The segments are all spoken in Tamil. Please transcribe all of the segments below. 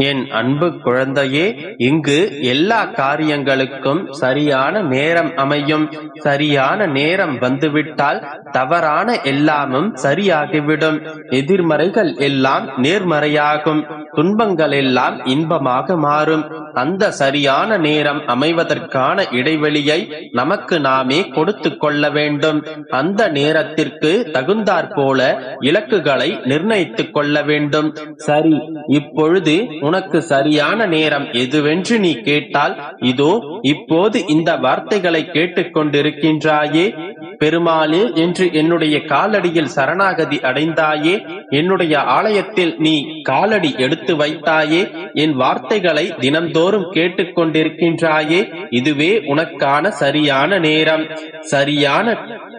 என் அன்பு குழந்தையே இங்கு எல்லா காரியங்களுக்கும் சரியான நேரம் அமையும். சரியான நேரம் வந்துவிட்டால் தவறான எல்லாமும் சரியாகிவிடும். எதிர்மறைகள் எல்லாம் நேர்மறையாகும். துன்பங்கள் எல்லாம் இன்பமாக மாறும். அந்த சரியான நேரம் அமைவதற்கான இடைவெளியை நமக்கு நாமே கொடுத்து கொள்ள வேண்டும். அந்த நேரத்திற்கு தகுந்தாற் போல இலக்குகளை நிர்ணயித்துக் கொள்ள வேண்டும். சரி இப்பொழுது உனக்கு சரியான நேரம் எதுவென்று நீ கேட்டால் இதோ இப்போது இந்த வார்த்தைகளை கேட்டுக்கொண்டிருக்கின்றாயே பெருமாளே என்று என்னுடைய காலடியில் சரணாகதி அடைந்தாயே என்னுடைய ஆலயத்தில் நீ காலடி எடுத்து வைத்தாயே என் வார்த்தைகளை தினந்தோறும் கேட்டுக்கொண்டிருக்கின்றாயே இதுவே உனக்கான சரியான நேரம். சரியான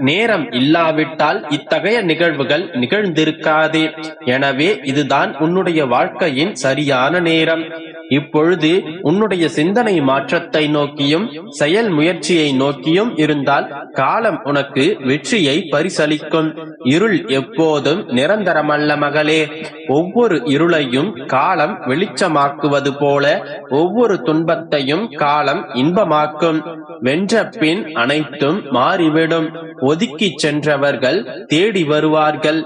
நேரம் இல்லாவிட்டால் இத்தகைய நிகழ்வுகள் நிகழ்ந்திருக்காதே. எனவே இதுதான் உன்னுடைய வாழ்க்கையின் சரியான நேரம். இப்பொழுது உன்னுடைய சிந்தனை மாற்றத்தை நோக்கியும் செயல் முயற்சியை நோக்கியும் இருந்தால் காலம் உனக்கு வெற்றியை பரிசளிக்கும். இருள் எப்போதும் நிரந்தரமல்ல மகளே. ஒவ்வொரு இருளையும் காலம் வெளிச்சமாக்குவது போல ஒவ்வொரு துன்பத்தையும் காலம் இன்பமாக்கும். வென்ற பின் அனைத்தும் மாறிவிடும். ஒதுக்கி சென்றவர்கள் தேடி வருவார்கள்.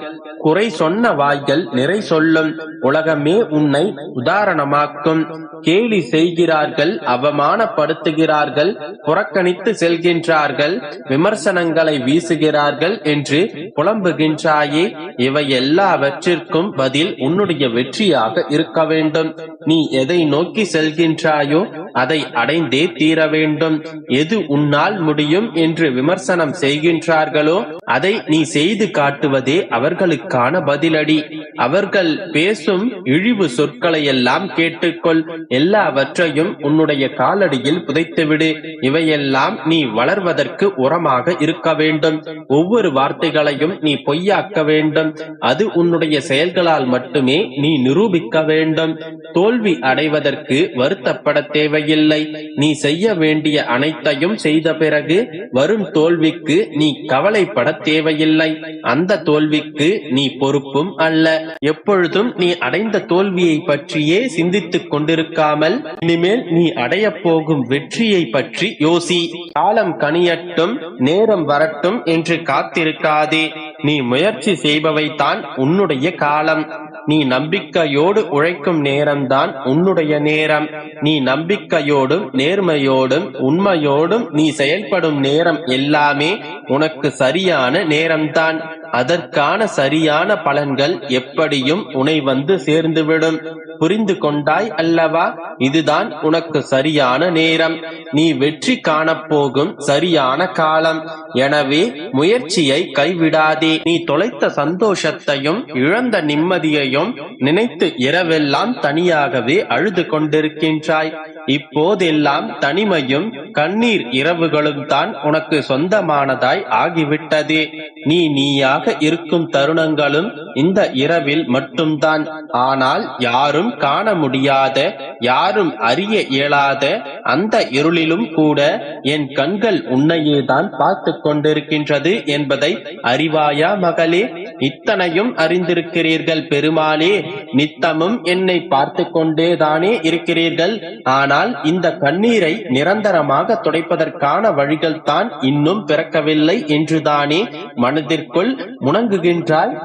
குறை சொன்ன வாய்கள் நிறை சொல்லும். உலகமே உன்னை உதாரணமாக்கும். கேலி செய்கிறார்கள் அவமானப்படுத்துகிறார்கள் புறக்கணித்து செல்கின்றார்கள் விமர்சனங்களை வீசுகிறார்கள் என்று புலம்புகின்றாயே. இவை எல்லாவற்றிற்கும் பதில் உன்னுடைய வெற்றியாக இருக்க வேண்டும். நீ எதை நோக்கி செல்கின்றாயோ அதை அடைந்தே தீர வேண்டும். எது உன்னால் முடியும் என்று விமர்சனம் செய்கின்றார்களோ அதை நீ செய்து காட்டுவதே அவர்களுக்கான பதிலடி. அவர்கள் பேசும் இழிவு சொற்களை எல்லாம் கேட்டுக்கொள். எல்லாவற்றையும் உன்னுடைய காலடியில் புதைத்துவிடு. இவையெல்லாம் நீ வளர்வதற்கு உரமாக இருக்க வேண்டும். ஒவ்வொரு வார்த்தைகளையும் நீ பொய்யாக்க வேண்டும். அது உன்னுடைய செயல்களால் மட்டுமே நீ நிரூபிக்க வேண்டும். தோல்வி அடைவதற்கு வருத்தப்பட தேவையில்லை. நீ செய்ய வேண்டிய அனைத்தையும் செய்த பிறகு வரும் தோல்விக்கு நீ கவலைப்பட தேவையில்லை. அந்த தோல்விக்கு நீ பொறுப்பும் அல்ல. எப்பொழுதும் நீ அடைந்த தோல்வியை பற்றியே சிந்தித்துக் கொண்டிருக்காமல் இனிமேல் நீ அடைய போகும் வெற்றியை பற்றி யோசி. காலம் கனியட்டும் நேரம் வரட்டும் என்று காத்திருக்காதே. நீ முயற்சி செய்பவைதான் உன்னுடைய காலம். நீ நம்பிக்கையோடு உழைக்கும் நேரம்தான் உன்னுடைய நேரம். நீ நம்பிக்கையோடும் நேர்மையோடும் உண்மையோடும் நீ செயல்படும் நேரம் எல்லாமே உனக்கு சரியான நேரம்தான். அதற்கான சரியான பலன்கள் எப்படியும் உனை வந்து சேர்ந்துவிடும். புரிந்து கொண்டாய் அல்லவா? இதுதான் உனக்கு சரியான நேரம். நீ வெற்றி காணப்போகும் சரியான காலம். எனவே முயற்சியை கைவிடாதே. நீ தொலைத்த சந்தோஷத்தையும் இழந்த நிம்மதியையும் நினைத்து இரவெல்லாம் தனியாகவே அழுது கொண்டிருக்கின்றாய். இப்போதெல்லாம் தனிமையும் கண்ணீர் இரவுகளும் தான் உனக்கு சொந்தமானதாய் ஆகிவிட்டதே. நீ நீயாக இருக்கும் தருணங்களும் இந்த இரவில் மட்டும்தான். ஆனால் யாரும் காண முடியாத யாரும் அறிய இயலாத அந்த இருளிலும் கூட என் கண்கள் உன்னையே தான் பார்த்து கொண்டிருக்கின்றது என்பதை அறிவாயா மகளே? இத்தனையும் அறிந்திருக்கிறீர்கள் பெருமாளே நித்தமும் என்னை பார்த்து கொண்டேதானே இருக்கிறீர்கள். ஆனால் இந்த கண்ணீரை நிரந்தரமாக துடைப்பதற்கான வழிகள் தான் இன்னும் பிறக்கவில்லை என்றுதானே மனதிற்குள் முணங்குகின்றாய்?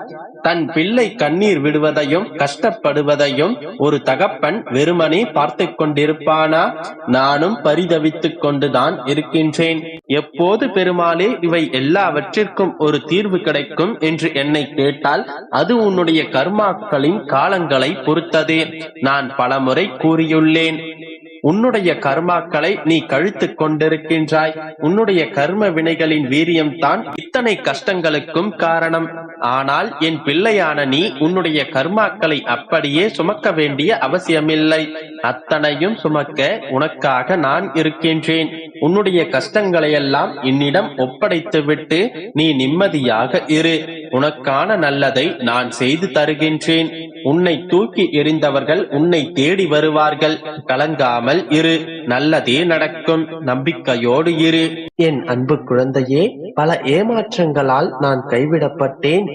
தன் பிள்ளை கண்ணீர் விடுவதையும் கஷ்டப்படுவதையும் ஒரு தகப்பன் வெறுமனே பார்த்து கொண்டிருப்பானா? நானும் பரிதவித்துக் கொண்டுதான் இருக்கின்றேன். எப்போது பெருமாளே இவை எல்லாவற்றிற்கும் ஒரு தீர்வு கிடைக்கும் என்று என்னை கேட்டால் அது உன்னுடைய கர்மாக்களின் காலங்களை பொறுத்ததே. நான் பலமுறை கூறியுள்ளேன். உன்னுடைய கர்மாக்களை நீ கழித்து கொண்டிருக்கின்றாய். உன்னுடைய கர்ம வினைகளின் வீரியம்தான் இத்தனை கஷ்டங்களுக்கும் காரணம். ஆனால் என் பிள்ளையான நீ உன்னுடைய கர்மாக்களை அப்படியே சுமக்க வேண்டிய அவசியமில்லை. அத்தனையும் சுமக்க உனக்காக நான் இருக்கின்றேன். உன்னுடைய கஷ்டங்களையெல்லாம் என்னிடம் ஒப்படைத்துவிட்டு நீ நிம்மதியாக இரு. உனக்கான நல்லதை நான் செய்து தருகின்றேன். உன்னை தூக்கி எறிந்தவர்கள் உன்னை தேடி வருவார்கள். கலங்காமல் இரு. நல்லதே நடக்கும். நம்பிக்கையோடு இரு. என் அன்பு குழந்தையே பல ஏமாற்றங்களால் நான் கைவிடப்பட்டேன்.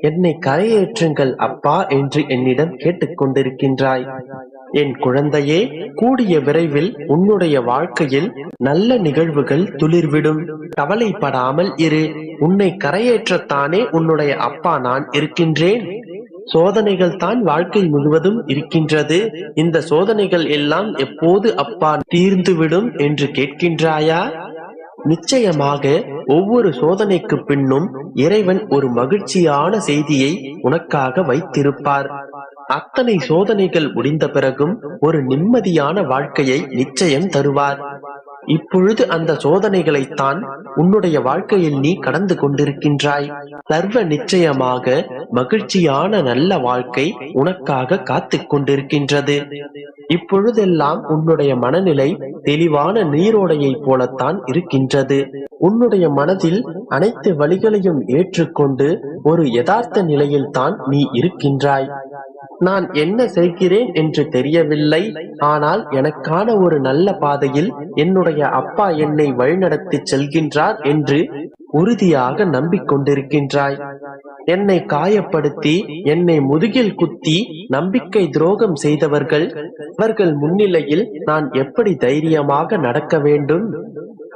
என்னை கரையேற்றுங்கள் அப்பா என்று என்னிடம் கேட்டுக்கொண்டிருக்கின்றாய். என் குழந்தையே கூடிய விரைவில் உன்னுடைய வாழ்க்கையில் நல்ல நிகழ்வுகள் துளிர்விடும். கவலைப்படாமல் இரு உன்னை கரையேற்றத்தானே உன்னுடைய அப்பா நான் இருக்கின்றேன். சோதனைகள் தான் வாழ்க்கை முழுவதும் இருக்கின்றது. இந்த சோதனைகள் எல்லாம் எப்போது அப்பா தீர்ந்துவிடும் என்று கேட்கின்றாயா? நிச்சயமாக ஒவ்வொரு சோதனைக்கு பின்னும் இறைவன் ஒரு மகிழ்ச்சியான செய்தியை உனக்காக வைத்திருப்பார். அத்தனை சோதனைகள் முடிந்த பிறகும் ஒரு நிம்மதியான வாழ்க்கையை நிச்சயம் தருவார். இப்பொழுது அந்த சோதனைகளைத்தான் உன்னுடைய வாழ்க்கையில் நீ கடந்து கொண்டிருக்கின்றாய். சர்வ நிச்சயமாக மகிழ்ச்சியான நல்ல வாழ்க்கை உனக்காக காத்துக் கொண்டிருக்கின்றது. இப்பொழுதெல்லாம் உன்னுடைய மனநிலை தெளிவான நீரோடையைப் போலத்தான் இருக்கின்றது. உன்னுடைய மனதில் அனைத்து வழிகளையும் ஏற்றுக்கொண்டு ஒரு யதார்த்த நிலையில்தான் நீ இருக்கின்றாய். நான் என்ன செய்கிறேன் என்று தெரியவில்லை. ஆனால் எனக்கான ஒரு நல்ல பாதையில் என்னுடைய அப்பா என்னை வழிநடத்தி செல்கின்றார் என்று உறுதியாக நம்பிக்கொண்டிருக்கின்றாய். என்னை காயப்படுத்தி என்னை முதுகில் குத்தி நம்பிக்கை துரோகம் செய்தவர்கள் அவர்கள் முன்னிலையில் நான் எப்படி தைரியமாக நடக்க வேண்டும்?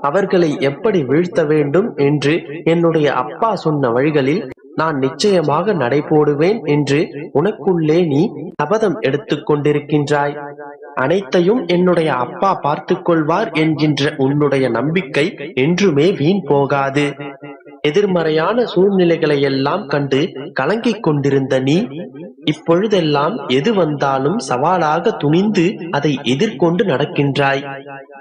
அவர்களை எப்படி வீழ்த்த வேண்டும்? என்று என்னுடைய அப்பா சொன்ன வழிகளில் நான் நிச்சயமாக நடைபோடுவேன் என்று உனக்குள்ளே நீ சபதம் எடுத்துக் கொண்டிருக்கின்றாய். அனைத்தையும் என்னுடைய அப்பா பார்த்து கொள்வார் என்கின்ற உன்னுடைய நம்பிக்கை என்றுமே வீண் போகாது. எதிர்மறையான சூழ்நிலைகளை எல்லாம் கண்டு கலங்கிக் கொண்டிருந்த நீ இப்பொழுதெல்லாம் எது வந்தாலும் சவாலாக துணிந்து அதை எதிர்கொண்டு நடக்கின்றாய்.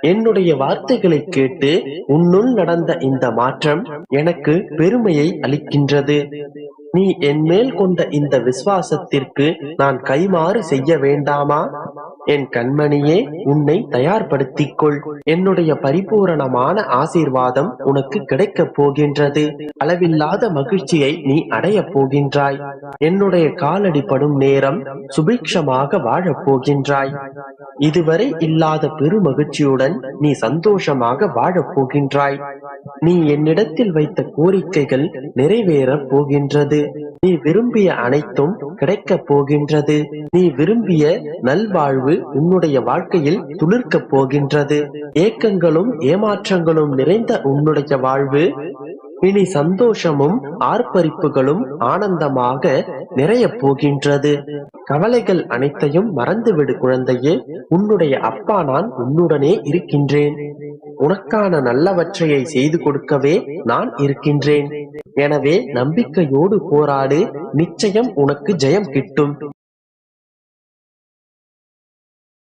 என்னுடைய வார்த்தைகளை கேட்டு உன்னுள் நடந்த இந்த மாற்றம் எனக்கு பெருமையை அளிக்கின்றது. நீ என் மேல் கொண்ட இந்த விசுவாசத்திற்கு நான் கைமாறு செய்ய வேண்டாமா? என் கண்மணியே உன்னை தயார்படுத்திக் கொள் என்னுடைய பரிபூரணமான ஆசீர்வாதம் உனக்கு கிடைக்கப் போகின்றது. அளவில்லாத மகிழ்ச்சியை நீ அடையப் போகின்றாய். என்னுடைய காலடிப்படும் நேரம் சுபிக்ஷமாக வாழப் போகின்றாய். இதுவரை இல்லாத பெரு மகிழ்ச்சியுடன் நீ சந்தோஷமாக வாழப் போகின்றாய். நீ என்னிடத்தில் வைத்த கோரிக்கைகள் நிறைவேறப் போகின்றது. நீ விரும்பிய அனைத்தும் கிடைக்கப் போகின்றது. நீ விரும்பிய நல்வாழ்வு உன்னுடைய வாழ்க்கையில் துளிர்க்கப் போகின்றது. ஏக்கங்களும் ஏமாற்றங்களும் நிறைந்த உன்னுடைய வாழ்வு இனி சந்தோஷமும் ஆர்ப்பரிப்புகளும் ஆனந்தமாக நிறையப் போகின்றது. கவலைகள் அனைத்தையும் மறந்துவிடு குழந்தையே. உன்னுடைய அப்பா நான் உன்னுடனே இருக்கின்றேன். உனக்கான நல்லவற்றையை செய்து கொடுக்கவே நான் இருக்கின்றேன். எனவே நம்பிக்கையோடு போராடு நிச்சயம் உனக்கு ஜெயம் கிட்டும்.